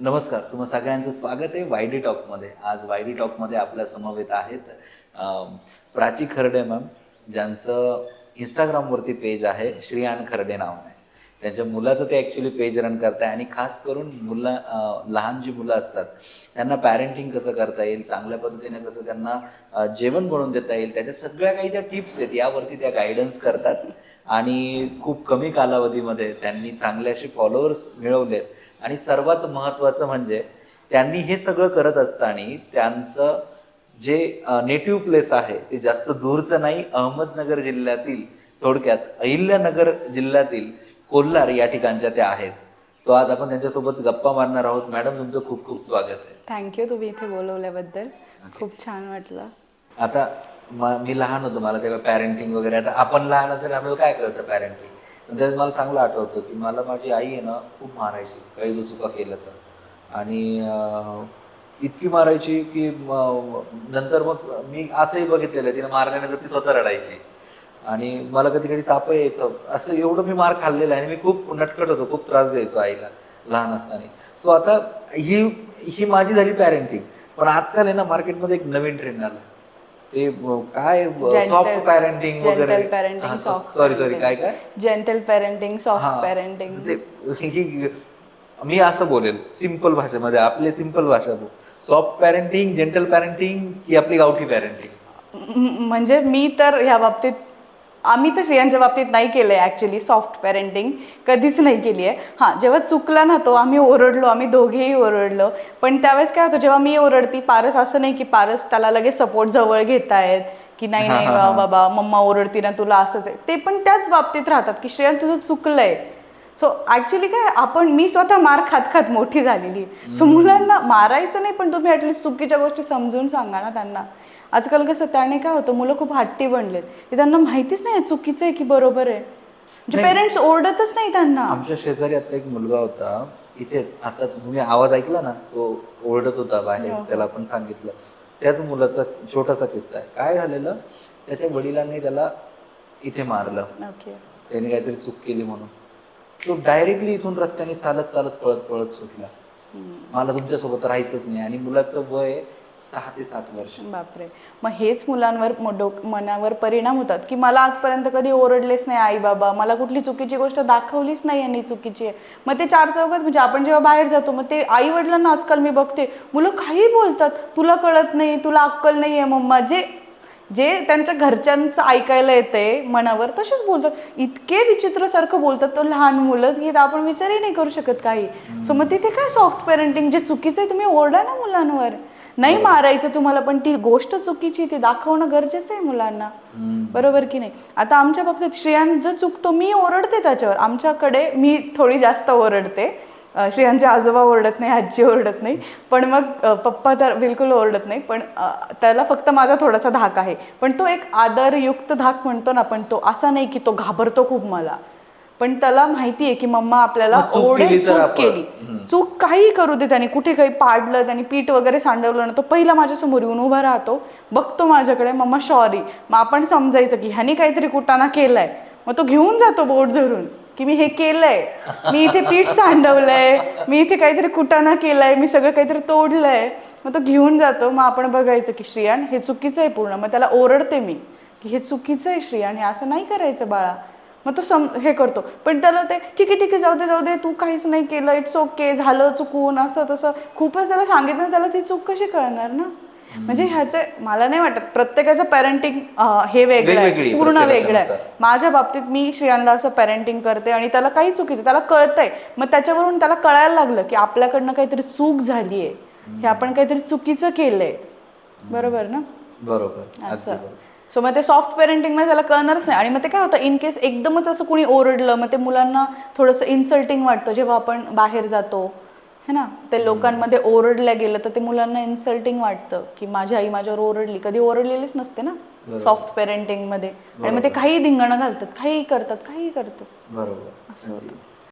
नमस्कार तुम्हा सगळ्यांचं स्वागत आहे वायडी टॉकमध्ये. आज वायडी टॉकमध्ये आपल्या समवेत आहेत प्राची खर्डे मॅम ज्यांचं इंस्टाग्रामवरती पेज आहे श्रीयान खर्डे नावाने त्यांच्या मुलाचं ते ॲक्च्युली पेज रन करताय आणि खास करून मुलं लहान जी मुलं असतात त्यांना पॅरेंटिंग कसं करता येईल चांगल्या पद्धतीने कसं त्यांना जेवण बनवून देता येईल त्याच्या सगळ्या काही ज्या टिप्स आहेत यावरती त्या गायडन्स करतात. आणि खूप कमी कालावधीमध्ये त्यांनी चांगले असे फॉलोअर्स मिळवलेत. आणि सर्वात महत्त्वाचं म्हणजे त्यांनी हे सगळं करत असताना त्यांचं जे नेटिव्ह प्लेस आहे ते जास्त दूरचं नाही अहमदनगर जिल्ह्यातील थोडक्यात अहिल्यानगर जिल्ह्यातील कोल्हार या ठिकाणच्या त्या आहेत. सो आज आपण त्यांच्यासोबत गप्पा मारणार आहोत. मॅडम तुमचं खूप खूप स्वागत आहे. थँक्यू तुम्ही इथे बोलवल्याबद्दल खूप छान वाटलं. आता म- लहान होतो. मला तेव्हा पॅरेंटिंग वगैरे आता आपण लहान असेल आपल्याला काय कळतं पॅरेंटिंग त्यात मला चांगलं आठवतं की मला माझी आई आहे ना खूप मारायची. काही जो चुका केलं तर. आणि इतकी मारायची की नंतर मग मी असंही बघितलेलं तिने मारल्यानंतर ती स्वतः रडायची. आणि मला कधी कधी ताप यायचं. असं एवढं मी मार खाल्लेला आहे आणि मी खूप नटकट होतो खूप त्रास द्यायचो आईला लहान असताना. सो आता ही ही माझी झाली पॅरेंटिंग पण आजकाल आहे ना मार्केटमध्ये एक नवीन ट्रेंड आला. ते काय सॉफ्ट पॅरेंटिंग वगैरे. पॅरेंटिंग सॉरी सॉरी काय काय? Gentle parenting. सॉफ्ट पॅरेंटिंग ही मी असं बोलेल सिंपल भाषेमध्ये आपले सिंपल भाषा सॉफ्ट पॅरेंटिंग जेंटल पॅरेंटिंग की आपली गावठी पॅरेंटिंग म्हणजे मी तर ह्या बाबतीत आम्ही तर श्रेयांच्या बाबतीत नाही केलं आहे ॲक्च्युली सॉफ्ट पॅरेंटिंग कधीच नाही केली आहे हां जेव्हा चुकला ना तो आम्ही ओरडलो आम्ही दोघेही ओरडलो. पण त्यावेळेस काय होतं जेव्हा मी ओरडती पारस असं नाही की पारस त्याला लगेच सपोर्ट जवळ घेतायत की नाही नाही वा- बाबा मम्मा ओरडती ना तुला असंच आहे. ते पण त्याच बाबतीत राहतात की श्रेयान तुझं चुकलंय. सो ऍक्च्युली काय आपण मी स्वतः मार खात खात मोठी झालेली सो मुलांना मारायचं नाही पण तुम्ही ऍटलीस्ट चुकीच्या गोष्टी समजून सांगा ना त्यांना. आजकाल कसं त्याने काय होतं मुलं खूप हट्टी बनलेत. की त्यांना माहितीच नाही चुकीचं आहे की बरोबर आहे. म्हणजे पेरेंट्स ओरडतच नाही त्यांना. आमच्या शेजारी आता एक मुलगा होता इथेच. आता तुम्ही आवाज ऐकला ना तो ओरडत होता बाहेर त्याला आपण सांगितलं. त्याच मुलाचा छोटासा किस्सा आहे. काय झालेलं त्याच्या वडिलांनी त्याला इथे मारलं. त्याने काहीतरी चूक केली म्हणून. तो डायरेक्टली इथून रस्त्याने चालत चालत पळत पळत सुटला. मला तुमच्यासोबत राहायचंच नाही आणि मुलाचं वय सहा ते सात वर्ष. बापरे. मग हेच मुलांवर म- डोक मनावर परिणाम होतात की मला आजपर्यंत कधी ओरडलेच नाही आई बाबा मला कुठली चुकीची गोष्ट दाखवलीच नाही यांनी चुकीची. आहे मग ते चार चौकात म्हणजे आपण जेव्हा बाहेर जातो मग ते आई वडिलांना आजकाल मी बघते मुलं काही बोलतात तुला कळत नाही तुला अक्कल नाही आहे मम्मा. जे जे त्यांच्या घरच्यांचं ऐकायला येते मनावर तसेच बोलतात. इतके विचित्रसारखं बोलतात तो लहान मुलं की आपण विचारही नाही करू शकत काही. सो मग तिथे काय सॉफ्ट पेरेंटिंग जे चुकीचं आहे तुम्ही ओरडा ना मुलांवर. नाही मारायचं तुम्हाला पण ती गोष्ट चुकीची ती दाखवणं गरजेचं आहे मुलांना. बरोबर की नाही? आता आमच्या बाबतीत श्रेयान जर चुकतो मी ओरडते त्याच्यावर. आमच्याकडे मी थोडी जास्त ओरडते. श्रेयांचे आजोबा ओरडत नाही आजी ओरडत नाही. पण मग पप्पा तर बिलकुल ओरडत नाही. पण त्याला फक्त माझा थोडासा धाक आहे. पण तो एक आदरयुक्त धाक म्हणतो ना पण तो असा नाही की तो घाबरतो खूप मला. पण त्याला माहिती आहे की मम्मा आपल्याला मग चूक ओरडेल केली तर चूक आपण- केली. चूक काही करू दे त्याने कुठे काही पाडलं त्याने पीठ वगैरे सांडवलं ना तो पहिला माझ्यासमोर येऊन उभा राहतो बघतो माझ्याकडे मम्मा सॉरी मग आपण समजायचं की ह्यानी काहीतरी कुटाणा केलाय. मग तो घेऊन जातो बोट धरून की मी हे केलंय. मी इथे पीठ सांडवलंय. मी इथे काहीतरी कुटाणा केलाय. मी सगळं काहीतरी तोडलंय. मग तो घेऊन जातो. मग आपण बघायचं की श्रियान हे चुकीचं आहे पूर्ण. मग त्याला ओरडते मी की हे चुकीचं आहे श्रियान. हे असं नाही करायचं बाळा. मग तो सम हे करतो. पण त्याला ते ठीक आहे ठीक आहे जाऊ दे जाऊ दे तू काहीच नाही केलं. इट्स ओके झालं चुकून असं तसं. खूपच त्याला सांगितलं ना, त्याला ती चूक कशी कळणार ना? म्हणजे ह्याचे मला नाही वाटत प्रत्येकाचं पॅरेंटिंग हे वेगळं आहे. पूर्ण वेगळं आहे. माझ्या बाबतीत मी श्रेयांना असं पॅरेंटिंग करते आणि त्याला काही चुकीचं त्याला कळतंय. मग त्याच्यावरून त्याला कळायला लागलं की आपल्याकडनं काहीतरी चूक झाली आहे हे आपण काहीतरी चुकीचं केलंय. बरोबर ना? बरोबर. असं. सो मग ते सॉफ्ट पेरेंटिंगमध्ये त्याला कळणारच नाही. आणि मग ते काय होतं इन केस एकदमच असं कुणी ओरडलं मग ते मुलांना थोडंसं इन्सल्टिंग वाटतं जेव्हा आपण बाहेर जातो है ना? ते लोकांमध्ये ओरडल्या गेलं तर ते मुलांना इन्सल्टिंग वाटतं की माझी आई माझ्यावर ओरडली. कधी ओरडलेलीच नसते ना सॉफ्ट पेरेंटिंगमध्ये आणि मग ते काही धिंगाणं घालतात काही करतात काही करतात. बरोबर. अगदी.